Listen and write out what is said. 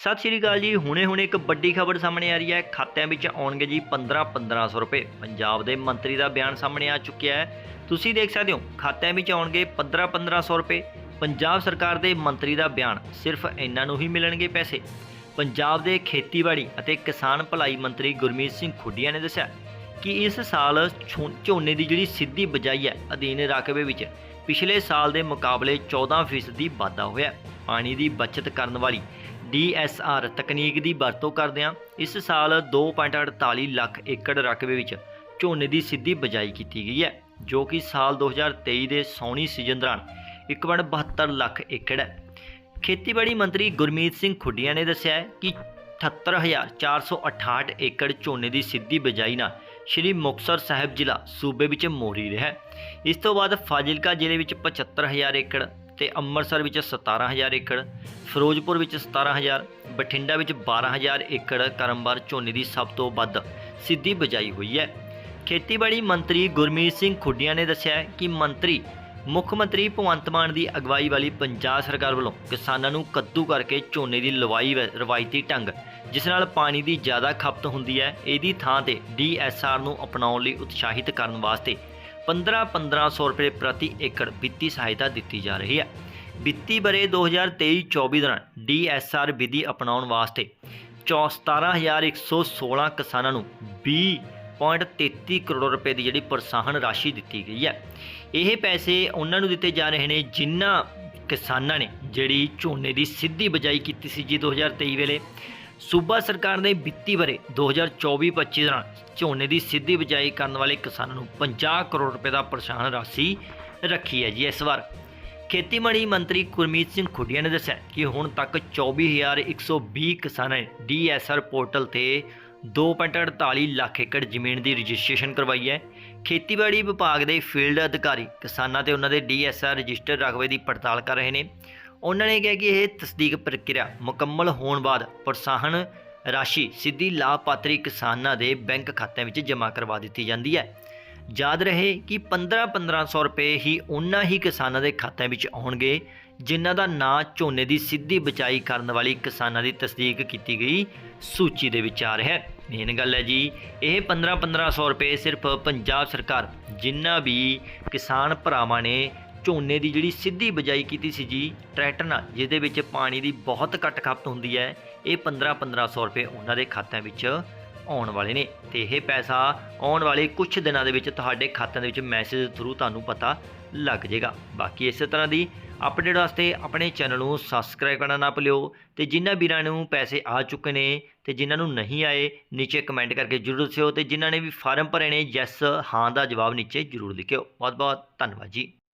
ਸਤਿ ਸ਼੍ਰੀ ਅਕਾਲ ਜੀ। ਹੁਣੇ-ਹੁਣੇ ਇੱਕ ਵੱਡੀ ਖਬਰ ਸਾਹਮਣੇ ਆ ਰਹੀ ਹੈ। ਖਾਤਿਆਂ ਵਿੱਚ ਆਉਣਗੇ ਜੀ 15-1500 ਰੁਪਏ। ਪੰਜਾਬ ਦੇ ਮੰਤਰੀ ਦਾ ਬਿਆਨ ਸਾਹਮਣੇ ਆ ਚੁੱਕਿਆ ਹੈ। ਤੁਸੀਂ ਦੇਖ ਸਕਦੇ ਹੋ, ਖਾਤਿਆਂ ਵਿੱਚ ਆਉਣਗੇ 15-1500 ਰੁਪਏ। ਪੰਜਾਬ ਸਰਕਾਰ ਦੇ ਮੰਤਰੀ ਦਾ ਬਿਆਨ ਸਿਰਫ ਇਹਨਾਂ ਨੂੰ ਹੀ ਮਿਲਣਗੇ ਪੈਸੇ। ਪੰਜਾਬ ਦੇ ਖੇਤੀਬਾੜੀ ਅਤੇ ਕਿਸਾਨ ਭਲਾਈ ਮੰਤਰੀ ਗੁਰਮੀਤ ਸਿੰਘ ਖੁੱਡੀਆਂ ਨੇ ਦੱਸਿਆ ਕਿ ਇਸ ਸਾਲ ਝੋ- ਝੋਨੇ ਦੀ ਜਿਹੜੀ ਸਿੱਧੀ ਬਜਾਈ ਹੈ ਅਧੀਨ ਰਕਬੇ ਵਿੱਚ ਪਿਛਲੇ ਸਾਲ ਦੇ ਮੁਕਾਬਲੇ 14% ਦੀ ਵਾਧਾ ਹੋਇਆ। ਪਾਣੀ ਦੀ ਬਚਤ ਕਰਨ ਵਾਲੀ DSR ਤਕਨੀਕ ਦੀ ਵਰਤੋਂ ਕਰਦਿਆਂ ਇਸ ਸਾਲ 2.48 ਲੱਖ ਏਕੜ ਰਕਬੇ ਵਿੱਚ ਝੋਨੇ ਦੀ ਸਿੱਧੀ ਬਜਾਈ ਕੀਤੀ ਗਈ ਹੈ, ਜੋ ਕਿ ਸਾਲ 2023 ਦੇ ਸੌਣੀ ਸੀਜ਼ਨ ਦੌਰਾਨ 1.72 ਲੱਖ ਏਕੜ ਹੈ। ਖੇਤੀਬਾੜੀ ਮੰਤਰੀ ਗੁਰਮੀਤ ਸਿੰਘ ਖੁੱਡੀਆਂ ਨੇ ਦੱਸਿਆ ਹੈ ਕਿ 78468 ਏਕੜ ਝੋਨੇ ਦੀ ਸਿੱਧੀ ਬਜਾਈ ਨਾਲ ਸ਼੍ਰੀ ਮੁਕਤਸਰ ਸਾਹਿਬ ਜ਼ਿਲ੍ਹਾ ਸੂਬੇ ਵਿੱਚ ਮੋਹਰੀ ਰਿਹਾ ਇਸ ਤੋਂ ਬਾਅਦ ਫਾਜ਼ਿਲਕਾ ਜ਼ਿਲ੍ਹੇ ਵਿੱਚ 75000 ਏਕੜ ਤੇ ਅੰਮ੍ਰਿਤਸਰ ਵਿੱਚ 17000 ਏਕੜ, ਫਿਰੋਜ਼ਪੁਰ ਵਿੱਚ 17000 ਬਠਿੰਡਾ ਵਿੱਚ 12000 ਏਕੜ ਕਰਮਵਾਰ ਝੋਨੇ ਦੀ ਸਭ ਤੋਂ ਵੱਧ ਸਿੱਧੀ ਬਜਾਈ ਹੋਈ ਹੈ। ਖੇਤੀਬਾੜੀ ਮੰਤਰੀ ਗੁਰਮੀਤ ਸਿੰਘ ਖੁੱਡੀਆਂ ਨੇ ਦੱਸਿਆ ਕਿ ਮੰਤਰੀ, ਮੁੱਖ ਮੰਤਰੀ ਭਗਵੰਤ ਮਾਨ ਦੀ ਅਗਵਾਈ ਵਾਲੀ ਪੰਜਾਬ ਸਰਕਾਰ ਵੱਲੋਂ ਕਿਸਾਨਾਂ ਨੂੰ ਕੱਦੂ ਕਰਕੇ ਝੋਨੇ ਦੀ ਲਵਾਈ ਵ- ਰਵਾਇਤੀ ਢੰਗ, ਜਿਸ ਨਾਲ ਪਾਣੀ ਦੀ ਜ਼ਿਆਦਾ ਖਪਤ ਹੁੰਦੀ ਹੈ, ਇਹਦੀ ਥਾਂ ਤੇ ਡੀਐਸਆਰ ਨੂੰ ਅਪਣਾਉਣ ਲਈ ਉਤਸ਼ਾਹਿਤ ਕਰਨ ਵਾਸਤੇ 15-1500 ਰੁਪਏ ਪ੍ਰਤੀ ਏਕੜ ਵਿੱਤੀ ਸਹਾਇਤਾ ਦਿੱਤੀ ਜਾ ਰਹੀ ਹੈ। ਵਿੱਤੀ ਬਰੇ 2023-24 ਦੌਰਾਨ ਡੀਐਸਆਰ ਵਿਧੀ ਅਪਣਾਉਣ ਵਾਸਤੇ 17116 ਕਿਸਾਨਾਂ ਨੂੰ 20.33 ਕਰੋੜ ਰੁਪਏ ਦੀ ਜਿਹੜੀ ਪ੍ਰੋਤਸਾਹਨ ਰਾਸ਼ੀ ਦਿੱਤੀ ਗਈ ਹੈ। ਇਹ ਪੈਸੇ ਉਹਨਾਂ ਨੂੰ ਦਿੱਤੇ ਜਾ ਰਹੇ ਨੇ ਜਿਨ੍ਹਾਂ ਕਿਸਾਨਾਂ ਨੇ ਜਿਹੜੀ ਝੋਨੇ ਦੀ ਸਿੱਧੀ ਬਜਾਈ ਕੀਤੀ ਸੀ ਜੀ 2023 ਵੇਲੇ। ਸੂਬਾ ਸਰਕਾਰ ਨੇ ਵਿੱਤੀ ਬਰੇ 2024-25 ਦੌਰਾਨ ਝੋਨੇ ਦੀ ਸਿੱਧੀ ਬਿਜਾਈ ਕਰਨ ਵਾਲੇ ਕਿਸਾਨਾਂ ਨੂੰ 50 ਕਰੋੜ ਰੁਪਏ ਦਾ ਪ੍ਰੋਤਸਾਹਨ ਰਾਸ਼ੀ ਰੱਖੀ ਹੈ ਜੀ ਇਸ ਵਾਰ। ਖੇਤੀਬਾੜੀ ਮੰਤਰੀ ਗੁਰਮੀਤ ਸਿੰਘ ਖੁੱਡੀਆ ਨੇ ਦੱਸਿਆ ਕਿ ਹੁਣ ਤੱਕ 24120 ਕਿਸਾਨਾਂ ਨੇ ਡੀਐਸਆਰ ਪੋਰਟਲ ਤੇ 2.48 ਲੱਖ ਏਕੜ ਜ਼ਮੀਨ ਦੀ ਰਜਿਸਟ੍ਰੇਸ਼ਨ ਕਰਵਾਈ ਹੈ। ਖੇਤੀਬਾੜੀ ਵਿਭਾਗ ਦੇ ਫੀਲਡ ਅਧਿਕਾਰੀ ਕਿਸਾਨਾਂ ਤੇ ਉਹਨਾਂ ਦੇ ਡੀਐਸਆਰ ਰਜਿਸਟਰ ਰਕਬੇ ਦੀ ਪੜਤਾਲ ਕਰ ਰਹੇ ਨੇ। ਉਹਨਾਂ ਨੇ ਕਿਹਾ ਕਿ ਇਹ ਤਸਦੀਕ ਪ੍ਰਕਿਰਿਆ ਮੁਕੰਮਲ ਹੋਣ ਬਾਅਦ ਪ੍ਰੋਤਸਾਹਨ ਰਾਸ਼ੀ ਸਿੱਧੀ ਲਾਭਪਾਤਰੀ ਕਿਸਾਨਾਂ ਦੇ ਬੈਂਕ ਖਾਤਿਆਂ ਵਿੱਚ ਜਮ੍ਹਾਂ ਕਰਵਾ ਦਿੱਤੀ ਜਾਂਦੀ ਹੈ। ਯਾਦ ਰਹੇ ਕਿ 15-1500 ਰੁਪਏ ਹੀ ਉਹਨਾਂ ਹੀ ਕਿਸਾਨਾਂ ਦੇ ਖਾਤਿਆਂ ਵਿੱਚ ਆਉਣਗੇ, ਜਿਨ੍ਹਾਂ ਦਾ ਨਾਂ ਝੋਨੇ ਦੀ ਸਿੱਧੀ ਬਚਾਈ ਕਰਨ ਵਾਲੀ ਕਿਸਾਨਾਂ ਦੀ ਤਸਦੀਕ ਕੀਤੀ ਗਈ ਸੂਚੀ ਦੇ ਵਿੱਚ ਆ ਰਿਹਾ ਹੈ। ਮੇਨ ਗੱਲ ਹੈ ਜੀ, ਇਹ 15-1500 ਰੁਪਏ ਸਿਰਫ ਪੰਜਾਬ ਸਰਕਾਰ ਜਿਨ੍ਹਾਂ ਵੀ ਕਿਸਾਨ ਭਰਾਵਾਂ ਨੇ ਝੋਨੇ ਦੀ ਜਿਹੜੀ ਸਿੱਧੀ ਬਜਾਈ ਕੀਤੀ ਸੀ ਜੀ, ਟਰੈਕਟਰ ਨਾਲ, ਜਿਹਦੇ ਵਿੱਚ ਪਾਣੀ ਦੀ ਬਹੁਤ ਘੱਟ ਖਪਤ ਹੁੰਦੀ ਹੈ, ਇਹ 15-1500 ਰੁਪਏ ਉਹਨਾਂ ਦੇ ਖਾਤਿਆਂ ਵਿੱਚ ਆਉਣ ਵਾਲੇ ਨੇ। ਤੇ ਇਹ ਪੈਸਾ ਆਉਣ ਵਾਲੇ ਕੁਝ ਦਿਨਾਂ ਦੇ ਵਿੱਚ ਤੁਹਾਡੇ ਖਾਤਿਆਂ ਦੇ ਵਿੱਚ ਮੈਸੇਜ ਥਰੂ ਤੁਹਾਨੂੰ ਪਤਾ ਲੱਗ ਜਾਏਗਾ। ਬਾਕੀ ਇਸੇ ਤਰ੍ਹਾਂ ਦੀ ਅਪਡੇਟ ਵਾਸਤੇ ਆਪਣੇ ਚੈਨਲ ਨੂੰ ਸਬਸਕ੍ਰਾਈਬ ਕਰਨਾ ਨਾ ਭੁੱਲਿਓ ਤੇ ਜਿਨ੍ਹਾਂ ਵੀਰਾਂ ਨੂੰ ਪੈਸੇ ਆ ਚੁੱਕੇ ਨੇ ਤੇ ਜਿਨ੍ਹਾਂ ਨੂੰ ਨਹੀਂ ਆਏ, ਨੀਚੇ ਕਮੈਂਟ ਕਰਕੇ ਜਰੂਰ ਦੱਸਿਓ ਤੇ ਜਿਨ੍ਹਾਂ ਨੇ ਵੀ ਫਾਰਮ ਭਰੇ ਨੇ ਯੈਸ ਹਾਂ ਦਾ ਜਵਾਬ ਨੀਚੇ ਜਰੂਰ ਲਿਖਿਓ। ਬਹੁਤ ਬਹੁਤ ਧੰਨਵਾਦ ਜੀ।